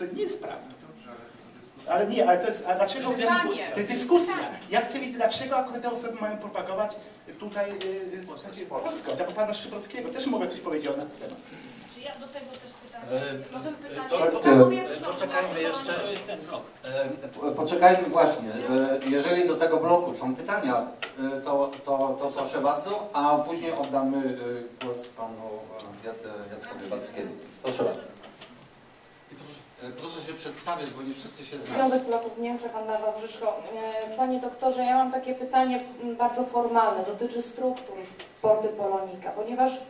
co nie jest prawdą. Ale nie, ale to jest, a dlaczego To jest dyskusja? To jest dyskusja. Ja chcę wiedzieć, dlaczego akurat te osoby mają propagować tutaj yy, Polskę. Ja pana Szczybolskiego też mogę coś powiedzieć na ten temat. Czy ja do tego też pytam? E, Możemy to- Ja to- e, poczekajmy jeszcze. To jest ten blok. E, po- Poczekajmy właśnie. E, Jeżeli do tego bloku są pytania, e, to, to, to proszę bardzo, a później oddamy e, głos panu e, Jackowi Wackiemu. Proszę bardzo. E, proszę się przedstawić, bo nie wszyscy się znają. Związek Polaków w Niemczech, Anna Wawrzyszko. E, Panie doktorze, ja mam takie pytanie bardzo formalne, dotyczy struktur porty Polonika, ponieważ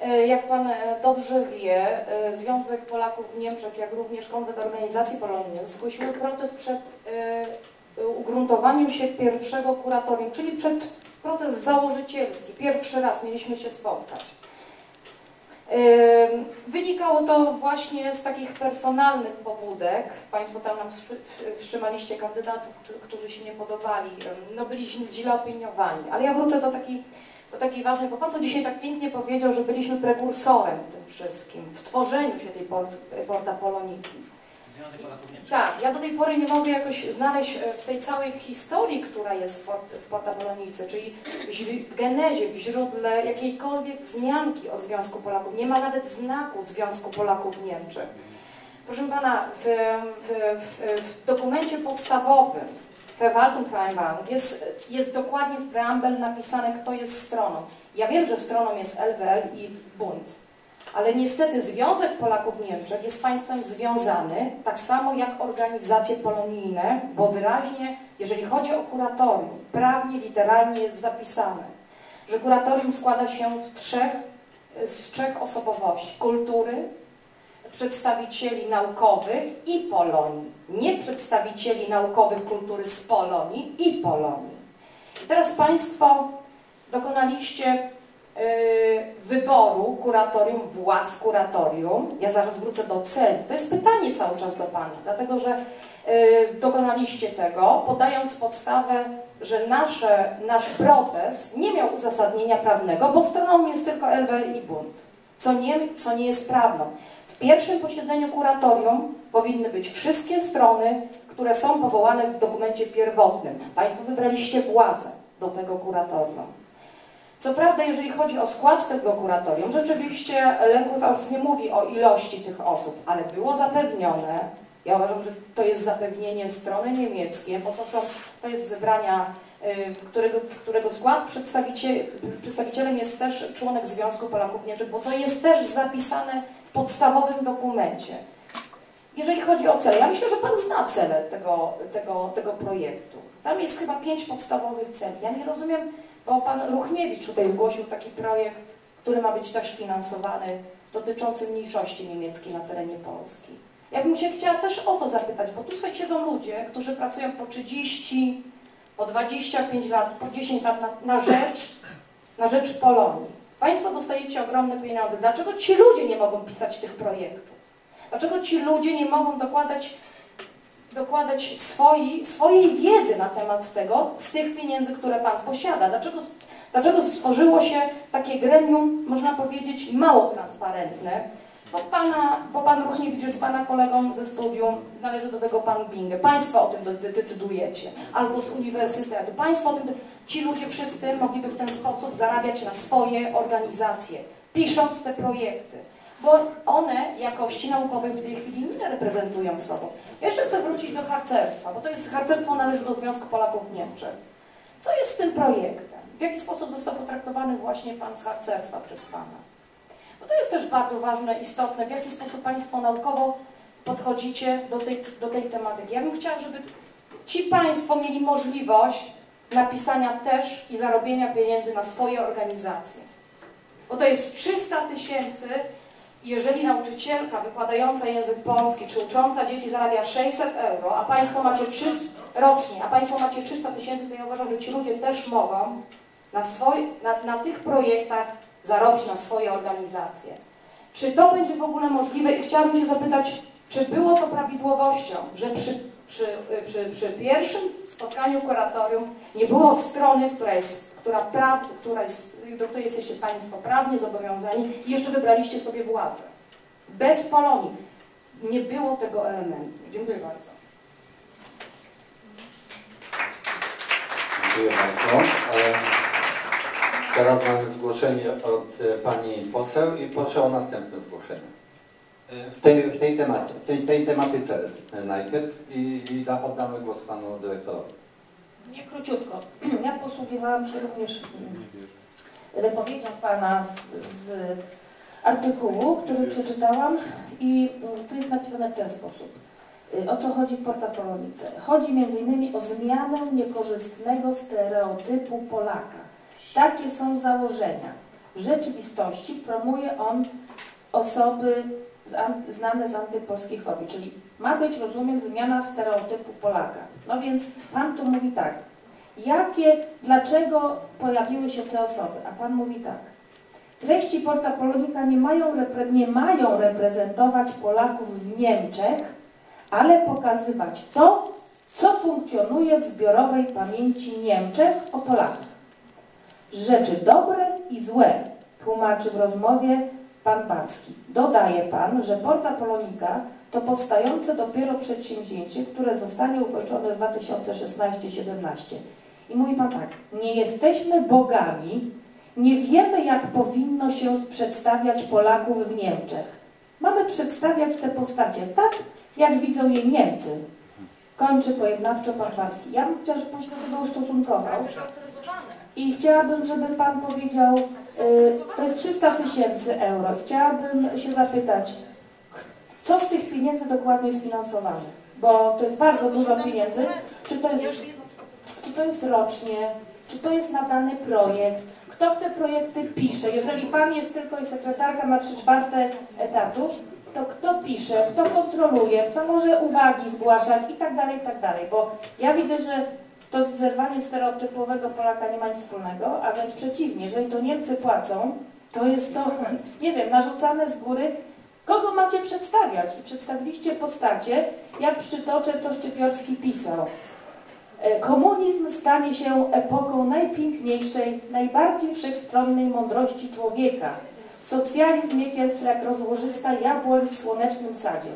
e, jak Pan dobrze wie, Związek Polaków w Niemczech, jak również Konwent Organizacji Polonijnych zgłosiły protest przed ugruntowaniem się pierwszego kuratorium, czyli przed proces założycielski. Pierwszy raz mieliśmy się spotkać. Wynikało to właśnie z takich personalnych pobudek. Państwo tam nam wstrzymaliście kandydatów, którzy- się nie podobali. No byli źle- opiniowani. Ale ja wrócę do takiej, do takiej ważnej, bo Pan to dzisiaj tak pięknie powiedział, że byliśmy prekursorem tym wszystkim, w tworzeniu się tej Pols- Porta Poloniki. Tak, ja do tej pory nie mogę jakoś znaleźć e, w tej całej historii, która jest w, Port, w Porta Polonice, czyli w genezie, w źródle jakiejkolwiek wzmianki o Związku Polaków. Nie ma nawet znaku Związku Polaków w Niemczech. Proszę Pana, w, w, w, w dokumencie podstawowym Verwaltungsvereinbarung jest, jest dokładnie w preambel napisane, kto jest stroną. Ja wiem, że stroną jest LWL i Bund, ale niestety Związek Polaków Niemczech jest państwem związany, tak samo jak organizacje polonijne, bo wyraźnie, jeżeli chodzi o kuratorium, prawnie, literalnie jest zapisane, że kuratorium składa się z trzech, z trzech osobowości. Kultury, przedstawicieli naukowych i Polonii. Nie przedstawicieli naukowych kultury z Polonii i Polonii. I teraz Państwo dokonaliście wyboru kuratorium, władz kuratorium. Ja zaraz wrócę do celi. To jest pytanie cały czas do Pana, dlatego że y, dokonaliście tego, podając podstawę, że nasze, nasz protest nie miał uzasadnienia prawnego, bo stroną jest tylko LWL i Bund, co nie, co nie jest prawdą. W pierwszym posiedzeniu kuratorium powinny być wszystkie strony, które są powołane w dokumencie pierwotnym. Państwo wybraliście władzę do tego kuratorium. Co prawda, jeżeli chodzi o skład tego kuratorium, rzeczywiście Lęku Zaurz nie mówi o ilości tych osób, ale było zapewnione, ja uważam, że to jest zapewnienie strony niemieckiej, bo to, są, to jest zebrania, y, którego, którego skład przedstawiciel, przedstawicielem jest też członek Związku Polaków Niemczech, bo to jest też zapisane w podstawowym dokumencie. Jeżeli chodzi o cele, ja myślę, że Pan zna cele tego, tego, tego projektu. Tam jest chyba pięć podstawowych celi. Ja nie rozumiem, bo Pan Ruchniewicz tutaj zgłosił taki projekt, który ma być też finansowany, dotyczący mniejszości niemieckiej na terenie Polski. Ja bym się chciała też o to zapytać, bo tu sobie siedzą ludzie, którzy pracują po 30, po 25 lat, po 10 lat na, na rzecz, na rzecz Polonii. Państwo dostajecie ogromne pieniądze. Dlaczego ci ludzie nie mogą pisać tych projektów? Dlaczego ci ludzie nie mogą dokładać, dokładać swojej, swojej wiedzy na temat tego z tych pieniędzy, które Pan posiada? Dlaczego, dlaczego stworzyło się takie gremium, można powiedzieć, mało transparentne? Bo, pana, bo Pan Ruchniewicz jest Pana kolegą ze studium, należy do tego Pan Binge. Państwo o tym de- decydujecie, albo z uniwersytetu. Państwo o tym, ci ludzie wszyscy mogliby w ten sposób zarabiać na swoje organizacje, pisząc te projekty bo one jakości naukowej w tej chwili nie reprezentują sobą. Ja jeszcze chcę wrócić do harcerstwa, bo to jest harcerstwo należy do Związku Polaków w Niemczech. Co jest z tym projektem? W jaki sposób został potraktowany właśnie pan z harcerstwa przez pana? Bo to jest też bardzo ważne, istotne, w jaki sposób państwo naukowo podchodzicie do tej, do tej tematyki. Ja bym chciała, żeby ci państwo mieli możliwość napisania też i zarobienia pieniędzy na swoje organizacje. Bo to jest 300 tysięcy jeżeli nauczycielka wykładająca język polski czy ucząca dzieci zarabia 600 euro, a Państwo macie 300 rocznie, a Państwo macie 300 tysięcy, to ja uważam, że ci ludzie też mogą na, na, na tych projektach zarobić na swoje organizacje. Czy to będzie w ogóle możliwe? I chciałabym się zapytać, czy było to prawidłowością, że przy, przy, przy, przy pierwszym spotkaniu kuratorium nie było strony, która jest, która, pra, która jest, do której jesteście Państwo prawnie zobowiązani i jeszcze wybraliście sobie władzę. Bez Polonii. nie było tego elementu. Dziękuję bardzo. Dziękuję bardzo. E, Teraz mamy zgłoszenie od e, pani poseł i proszę o następne zgłoszenie. W tej, w tej, temacie, w tej, tej tematyce e, najpierw i, i da, oddamy głos panu dyrektorowi. Nie króciutko. Ja posługiwałam się również mm, wypowiedzią Pana z artykułu, który przeczytałam i mm, tu jest napisane w ten sposób. Y, O co chodzi w Porta Polonice? Chodzi m.in. o zmianę niekorzystnego stereotypu Polaka. Takie są założenia. W rzeczywistości promuje on osoby znane z antypolskich fobii, czyli ma być, rozumiem, zmiana stereotypu Polaka. No więc Pan tu mówi tak, jakie, dlaczego pojawiły się te osoby? A Pan mówi tak, treści Porta Polonika nie mają, nie mają reprezentować Polaków w Niemczech, ale pokazywać to, co funkcjonuje w zbiorowej pamięci Niemczech o Polakach. Rzeczy dobre i złe, tłumaczy w rozmowie pan Barski. Dodaje pan, że Porta Polonika to powstające dopiero przedsięwzięcie, które zostanie ukończone w 2016-17. I mówi pan tak, nie jesteśmy bogami, nie wiemy jak powinno się przedstawiać Polaków w Niemczech. Mamy przedstawiać te postacie tak, jak widzą je Niemcy. Kończy pojednawczo pan Barski. Ja bym chciała, żeby pan się do tego ustosunkował. Ale też autoryzowane. I chciałabym, żeby Pan powiedział, to y, to jest 300 tysięcy euro. Chciałabym się zapytać, co z tych pieniędzy dokładnie jest finansowane? Bo to jest bardzo dużo pieniędzy. Czy to jest, czy to jest rocznie? Czy to jest na dany projekt? Kto te projekty pisze? Jeżeli Pan jest tylko i sekretarka, ma 3 czwarte etatu, to kto pisze, kto kontroluje, kto może uwagi zgłaszać i tak dalej, i tak dalej. Bo ja widzę, że to z zerwaniem stereotypowego Polaka nie ma nic wspólnego, a wręcz przeciwnie, jeżeli to Niemcy płacą, to jest to, nie wiem, narzucane z góry, kogo macie przedstawiać. I przedstawiliście postacie, jak przytoczę, co Szczypiorski pisał. E, Komunizm stanie się epoką najpiękniejszej, najbardziej wszechstronnej mądrości człowieka. Socjalizm jest jak rozłożysta jabłoń w słonecznym sadzie.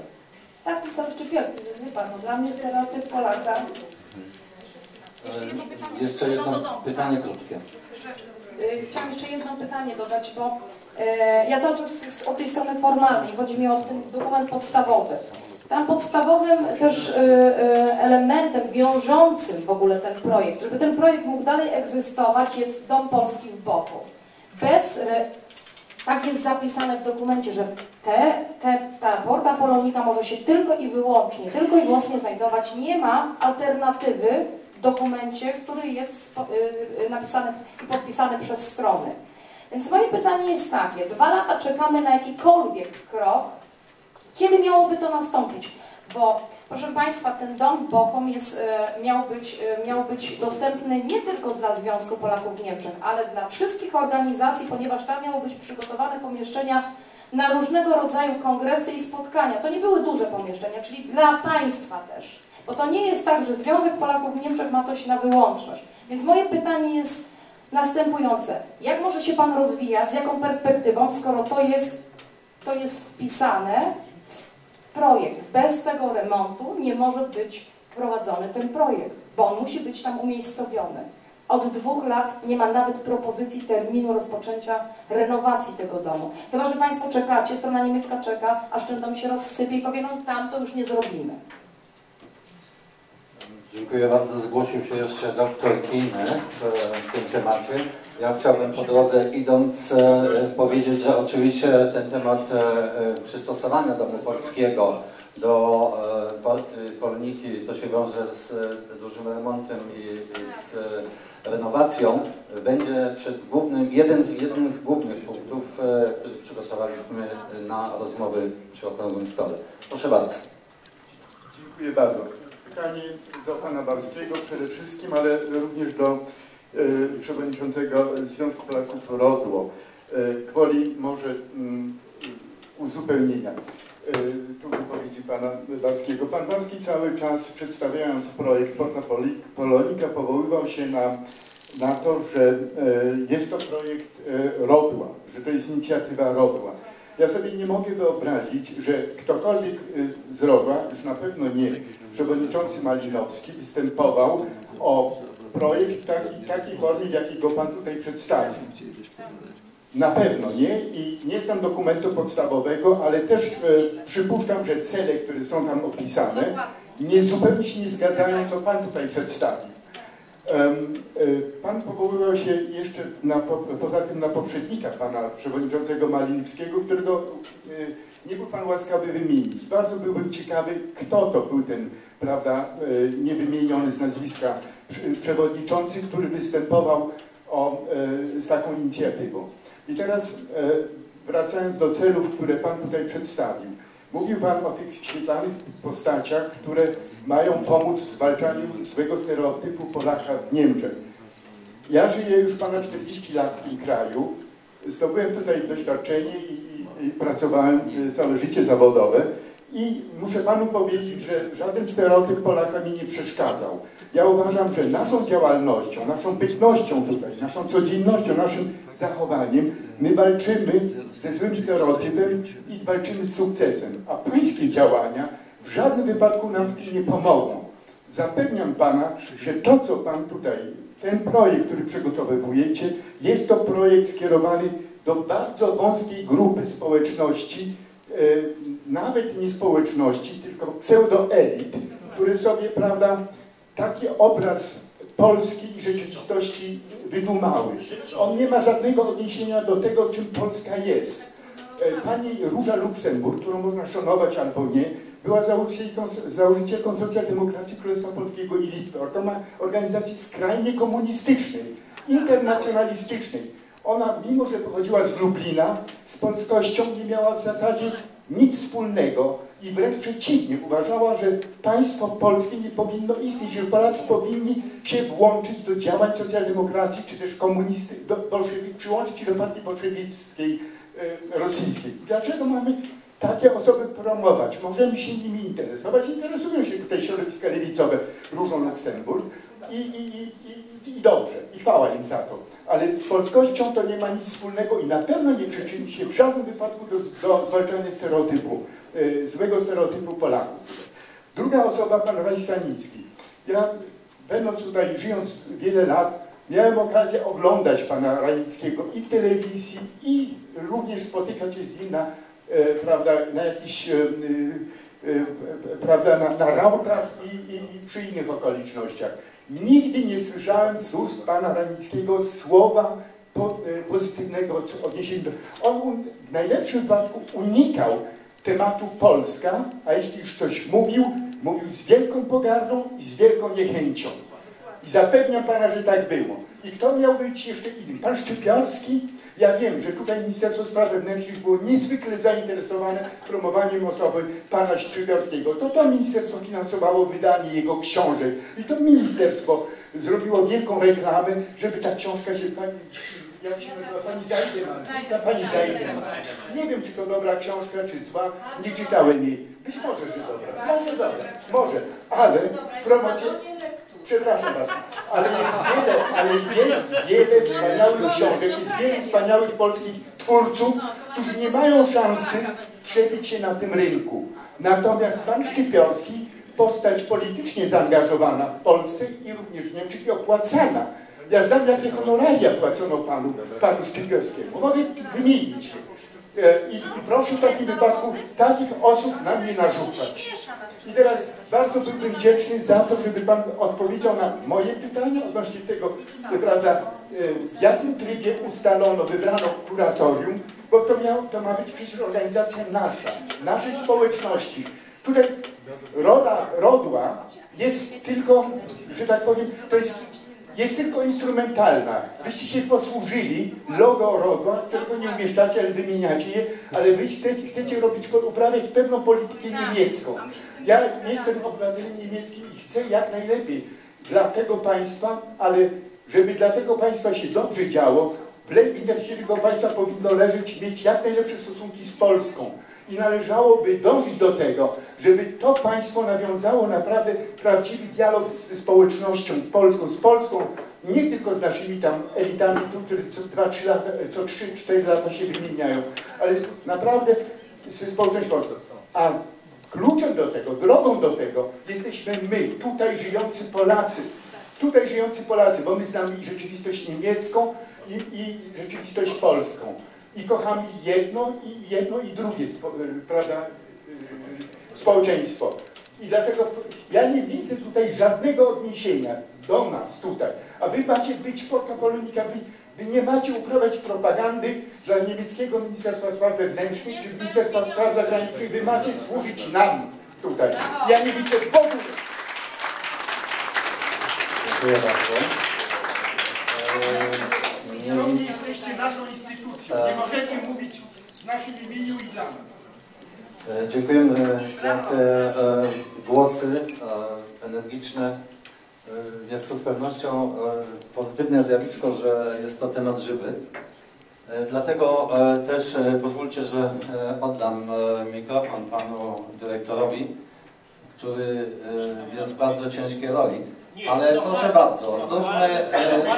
Tak pisał Szczypiorski, więc wie pan, no, dla mnie stereotyp Polaka Jeszcze jedno pytanie. E, Jeszcze jedno domu. pytanie krótkie. Y, Chciałam jeszcze jedno pytanie dodać, bo e, ja cały czas z- od tej strony formalnej, chodzi mi o ten dokument podstawowy. Tam podstawowym też e, e, elementem wiążącym w ogóle ten projekt, żeby ten projekt mógł dalej egzystować, jest Dom Polski w Boku. Bez, re, tak jest zapisane w dokumencie, że te, te, ta Porta Polonika może się tylko i wyłącznie, tylko i wyłącznie znajdować. Nie ma alternatywy w dokumencie, który jest y, y, napisany i podpisany przez strony. Więc moje pytanie jest takie, dwa lata czekamy na jakikolwiek krok, kiedy miałoby to nastąpić? Bo proszę Państwa, ten dom Bochum jest, e, miał, być, e, miał być dostępny nie tylko dla Związku Polaków w Niemczech, ale dla wszystkich organizacji, ponieważ tam miały być przygotowane pomieszczenia na różnego rodzaju kongresy i spotkania. To nie były duże pomieszczenia, czyli dla państwa też. Bo to nie jest tak, że Związek Polaków w Niemczech ma coś na wyłączność. Więc moje pytanie jest następujące. Jak może się Pan rozwijać, z jaką perspektywą, skoro to jest, to jest wpisane projekt? Bez tego remontu nie może być prowadzony ten projekt, bo on musi być tam umiejscowiony. Od dwóch lat nie ma nawet propozycji terminu rozpoczęcia renowacji tego domu. Chyba, że Państwo czekacie, strona niemiecka czeka, aż ten dom się rozsypie i powie, no tam to już nie zrobimy. Dziękuję bardzo. Zgłosił się jeszcze doktor Kiny w, w tym temacie. Ja chciałbym po drodze idąc e, powiedzieć, że oczywiście ten temat e, e, przystosowania domu polskiego do Pol, Polniki to się wiąże z dużym remontem i, z renowacją. Będzie przed głównym, jeden, jednym z głównych punktów, który przygotowaliśmy na rozmowy przy okrągłym stole. Proszę bardzo. Dziękuję bardzo. Pytanie do Pana Barskiego przede wszystkim, ale również do e, Przewodniczącego Związku Polaków Rodło. Gwoli może mm, uzupełnienia. E, tu wypowiedzi Pana Barskiego. Pan Barski cały czas przedstawiając projekt Porta Polonika powoływał się na, na to, że jest to projekt Rodła, że to jest inicjatywa Rodła. Ja sobie nie mogę wyobrazić, że ktokolwiek y, z Rodła, już na pewno nie przewodniczący Malinowski, występował o projekt w taki, takiej formie, w jakiej go Pan tutaj przedstawił. Na pewno nie i nie znam dokumentu podstawowego, ale też e, przypuszczam, że cele, które są tam opisane, nie, zupełnie się nie zgadzają, co Pan tutaj przedstawił. E, Pan powoływał się jeszcze na, po, poza tym na poprzednika Pana Przewodniczącego Malinowskiego, którego e, nie był Pan łaskawy wymienić. Bardzo byłbym ciekawy, kto to był ten, prawda, e, niewymieniony z nazwiska przewodniczący, który występował o, z taką inicjatywą. I teraz wracając do celów, które Pan tutaj przedstawił. Mówił Pan o tych świetlanych postaciach, które mają pomóc w zwalczaniu złego stereotypu Polaka w Niemczech. Ja żyję już ponad 40 lat w tym kraju. Zdobyłem tutaj doświadczenie i, i, i pracowałem e, całe życie zawodowe. I muszę Panu powiedzieć, że żaden stereotyp Polaka mi nie przeszkadzał. Ja uważam, że naszą działalnością, naszą bytnością tutaj, naszą codziennością, naszym zachowaniem my walczymy ze złym stereotypem i walczymy z sukcesem. A pańskie działania w żadnym wypadku nam w tym nie pomogą. Zapewniam Pana, że to, co Pan tutaj, ten projekt, który przygotowujecie, jest to projekt skierowany do bardzo wąskiej grupy społeczności, nawet nie społeczności, tylko pseudoelit, które sobie, prawda, taki obraz Polski i rzeczywistości wydumały. On nie ma żadnego odniesienia do tego, czym Polska jest. E, Pani Róża Luksemburg, którą można szanować albo nie, była założycielką, założycielką Socjaldemokracji Królestwa Polskiego i Litwy, organizacji skrajnie komunistycznej, internacjonalistycznej. Ona, mimo że pochodziła z Lublina, z polskością nie miała w zasadzie nic wspólnego i wręcz przeciwnie, uważała, że państwo polskie nie powinno istnieć, że Polacy powinni się włączyć do działań socjaldemokracji czy też komunisty, do przyłączyć się do partii bolszewickiej e, rosyjskiej. Dlaczego mamy takie osoby promować? Możemy się nimi interesować. Interesują się tutaj środowiska lewicowe, Różą Luksemburg i, i, i, i dobrze, i chwała im za to. Ale z polskością to nie ma nic wspólnego i na pewno nie przyczyni się w żadnym wypadku do, do zwalczania stereotypu, y, złego stereotypu Polaków. Druga osoba, pan Raj Stanicki. Ja, będąc tutaj, żyjąc wiele lat, miałem okazję oglądać pana Rajnickiego i w telewizji, i również spotykać się z nim na, e, prawda, na jakichś, e, e, e, prawda, na, na rautach i, i, i przy innych okolicznościach. Nigdy nie słyszałem z ust pana Ranickiego słowa po, e, pozytywnego odniesienia. On w najlepszym wypadku unikał tematu Polska, a jeśli już coś mówił, mówił z wielką pogardą i z wielką niechęcią. I zapewniam pana, że tak było. I kto miał być jeszcze inny? Pan Szczypiorski? Ja wiem, że tutaj Ministerstwo Spraw Wewnętrznych było niezwykle zainteresowane promowaniem osoby pana Szczypiorskiego. To to ministerstwo finansowało wydanie jego książek. I to ministerstwo zrobiło wielką reklamę, żeby ta książka się pani, jak się nazywa, pani Zajdeman, pani Zajdeman. Nie wiem, czy to dobra książka, czy zła, nie czytałem jej. Być może, że dobra, może dobra, może, ale promocja... Przepraszam bardzo, ale jest wiele, ale jest wiele wspaniałych książek, jest wiele wspaniałych polskich twórców, którzy nie mają szansy przebić się na tym rynku. Natomiast pan Szczypiorski, postać politycznie zaangażowana w Polsce i również w Niemczech i opłacana. Ja znam, jakie honoraria płacono panu, panu Szczypiorskiemu. Mogę wymienić. E, I, I proszę w takim wypadku takich osób na mnie narzucać. I teraz bardzo byłbym wdzięczny za to, żeby Pan odpowiedział na moje pytania odnośnie tego, e, prawda, e, w jakim trybie ustalono, wybrano kuratorium, bo to, miał, to ma być przecież organizacja nasza, naszej społeczności. Tutaj rola rodła jest tylko, że tak powiem, to jest jest tylko instrumentalna. Wyście się posłużyli logo rodła, którego nie umieszczacie, ale wymieniacie je, ale wy chcecie, chcecie robić, uprawiać pewną politykę niemiecką. Ja jestem obywatelem niemieckim i chcę jak najlepiej dla tego państwa, ale żeby dla tego państwa się dobrze działo, w le- w interesie tego państwa powinno leżeć, mieć jak najlepsze stosunki z Polską. I należałoby dążyć do tego, żeby to państwo nawiązało naprawdę prawdziwy dialog z społecznością polską, z Polską Nie tylko z naszymi tam elitami, które co 2-3 lata, co 3-4 lata się wymieniają, ale z, naprawdę ze społeczeństwem polską. A kluczem do tego, drogą do tego jesteśmy my, tutaj żyjący Polacy. Tutaj żyjący Polacy, bo my znamy rzeczywistość niemiecką i, i rzeczywistość polską. I kochamy jedno i jedno i drugie, spo, prawda, yy, społeczeństwo. I dlatego ja nie widzę tutaj żadnego odniesienia do nas tutaj. A wy macie być porta polonika, wy, wy nie macie uprawiać propagandy dla niemieckiego Ministerstwa Spraw Wewnętrznych czy Ministerstwa Spraw Zagranicznych. Wy macie służyć nam tutaj. Ja nie widzę w ogóle. Dziękuję bardzo. Nie jesteście naszą instytucją. Nie możecie mówić w naszym imieniu i dla nas. E, Dziękujemy za te e, głosy e, energiczne. Jest to z pewnością pozytywne zjawisko, że jest to temat żywy. Dlatego też pozwólcie, że oddam mikrofon panu dyrektorowi, który jest w bardzo ciężkiej roli. Ale proszę bardzo, zróbmy,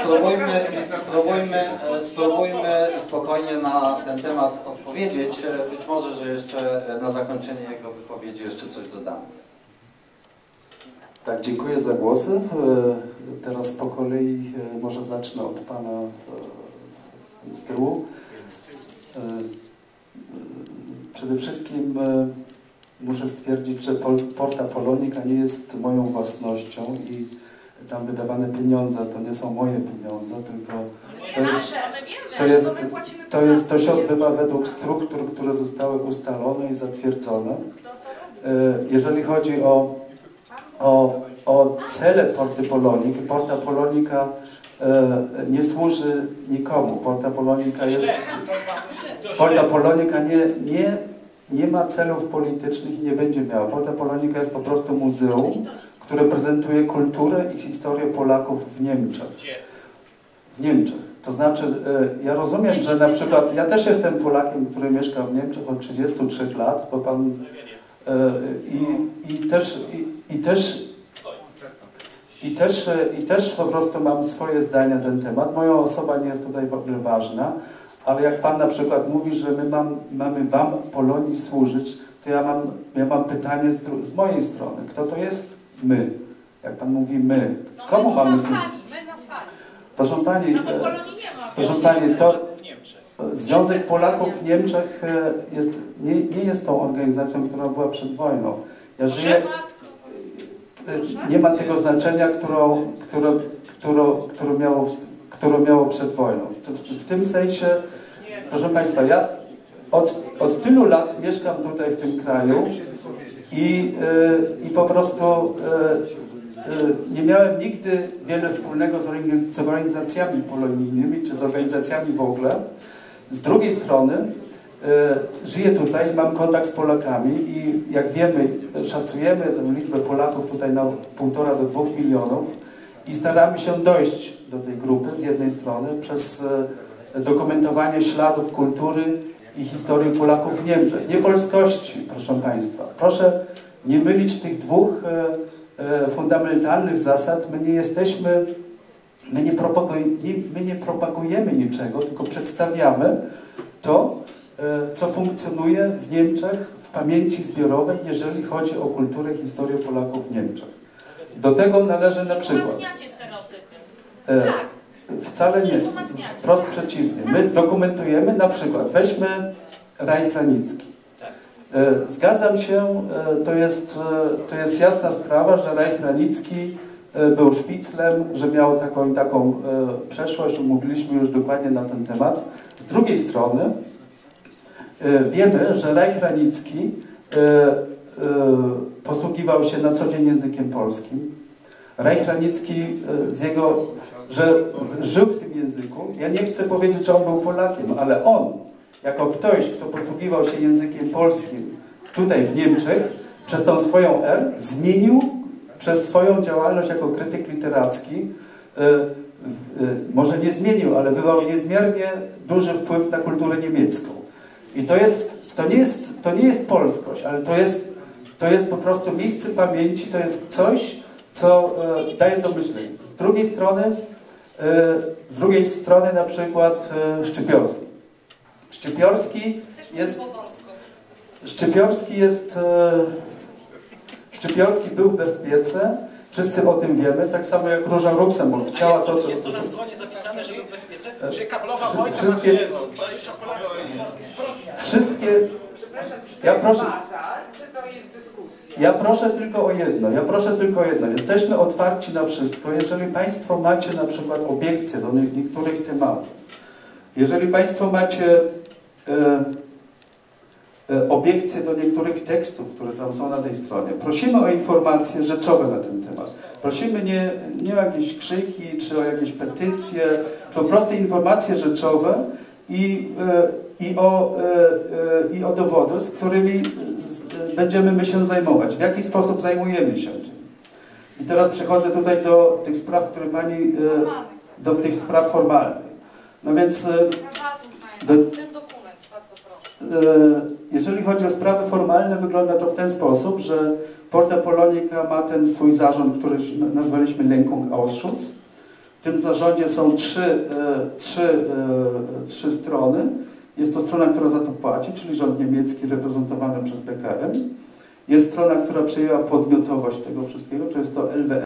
spróbujmy, spróbujmy, spróbujmy spokojnie na ten temat odpowiedzieć. Być może, że jeszcze na zakończenie jego wypowiedzi jeszcze coś dodamy. Tak, dziękuję za głosy. E, Teraz po kolei e, może zacznę od pana e, z tyłu. Przede wszystkim muszę stwierdzić, że Porta Polonika nie jest moją własnością i tam wydawane pieniądze to nie są moje pieniądze, tylko to jest, Nasze, my wiemy, to jest- to my płacimy to, jest, to się odbywa według struktur, które zostały ustalone i zatwierdzone. E, Jeżeli chodzi o, o, o cele Porty Polonik, Porta Polonika e, nie służy nikomu. Porta Polonika jest... Porta Polonika nie, nie, nie ma celów politycznych i nie będzie miała. Porta Polonika jest po prostu muzeum, które prezentuje kulturę i historię Polaków w Niemczech. W Niemczech. To znaczy, e, ja rozumiem, że na przykład, ja też jestem Polakiem, który mieszka w Niemczech od 33 lat, bo pan E, I, i, też, i, i, też, i, też, e, I też po prostu mam swoje zdania na ten temat. Moja osoba nie jest tutaj w ogóle ważna, ale jak Pan na przykład mówi, że my mam, mamy Wam, Polonii, służyć, to ja mam, ja mam pytanie z, z mojej strony. Kto to jest my? Jak Pan mówi my, No my komu tu mamy na sali, my na sali. Proszę Pani, No nie ma. proszę Pani, to, w Niemczech. Związek Polaków w Niemczech e, jest, nie, nie jest tą organizacją, która była przed wojną. Ja żyję, e, nie ma tego znaczenia, którą, którą, którą, którą, miało, którą miało przed wojną. W, w tym sensie, proszę Państwa, ja od, od tylu lat mieszkam tutaj w tym kraju i, e, i po prostu e, e, nie miałem nigdy wiele wspólnego z organiz- z organizacjami polonijnymi czy z organizacjami w ogóle. Z drugiej strony żyję tutaj, mam kontakt z Polakami i jak wiemy, szacujemy tę liczbę Polaków tutaj na półtora do dwóch milionów i staramy się dojść do tej grupy z jednej strony przez dokumentowanie śladów kultury i historii Polaków w Niemczech. Nie polskości, proszę Państwa. Proszę nie mylić tych dwóch e, e, fundamentalnych zasad. My nie jesteśmy My nie, propaguj, nie, my nie propagujemy niczego, tylko przedstawiamy to, e, co funkcjonuje w Niemczech w pamięci zbiorowej, jeżeli chodzi o kulturę, historię Polaków w Niemczech. Do tego należy na przykład. Tak. Wcale nie. Wprost przeciwnie. My dokumentujemy na przykład, weźmy Reich Ranicki. E, Zgadzam się, e, to jest, e, to jest jasna sprawa, że Reich Ranicki e, był szpiclem, że miał taką i taką przeszłość, mówiliśmy już dokładnie na ten temat. Z drugiej strony wiemy, że Reich Ranicki posługiwał się na co dzień językiem polskim. Reich Ranicki e, z jego, że żył w tym języku. Ja nie chcę powiedzieć, że on był Polakiem, ale on, jako ktoś, kto posługiwał się językiem polskim tutaj w Niemczech, przez tą swoją R zmienił przez swoją działalność jako krytyk literacki, e, e, może nie zmienił, ale wywarł niezmiernie duży wpływ na kulturę niemiecką. I to jest, to nie jest, to nie jest polskość, ale to jest, to jest po prostu miejsce pamięci, to jest coś, co e, daje do myślenia. Z drugiej strony z drugiej strony na przykład e, Szczypiorski. Szczypiorski jest. Szczypiorski jest, e, Szczypiorski był w bezpiece, wszyscy o tym wiemy, tak samo jak Róża Luksemburg chciała to, co... Jest to na stronie zapisane, że był w bezpiece, E, że kablował wszy- ojca wszystkie- na Jezu. 20 Polaków. Wszystkie... Ja proszę... czy to jest dyskusja? Ja proszę tylko o jedno, ja proszę tylko o jedno. Jesteśmy otwarci na wszystko. Jeżeli Państwo macie na przykład obiekcje do nie- niektórych tematów, jeżeli Państwo macie e, e, obiekcje do niektórych tekstów, które tam są na tej stronie, prosimy o informacje rzeczowe na ten temat. Prosimy nie, nie o jakieś krzyki, czy o jakieś petycje, czy o proste informacje rzeczowe i, e, i, o, e, e, i o dowody, z którymi będziemy my się zajmować. W jaki sposób zajmujemy się tym. I teraz przechodzę tutaj do tych spraw, które Pani, do tych spraw formalnych. No więc Do- Ten dokument, bardzo proszę. Jeżeli chodzi o sprawy formalne, wygląda to w ten sposób, że Porta Polonika ma ten swój zarząd, który nazwaliśmy Lenkungsausschuss. W tym zarządzie są trzy, e, trzy, e, trzy strony. Jest to strona, która za to płaci, czyli rząd niemiecki reprezentowany przez BKM. Jest strona, która przejęła podmiotowość tego wszystkiego, to jest to LWR.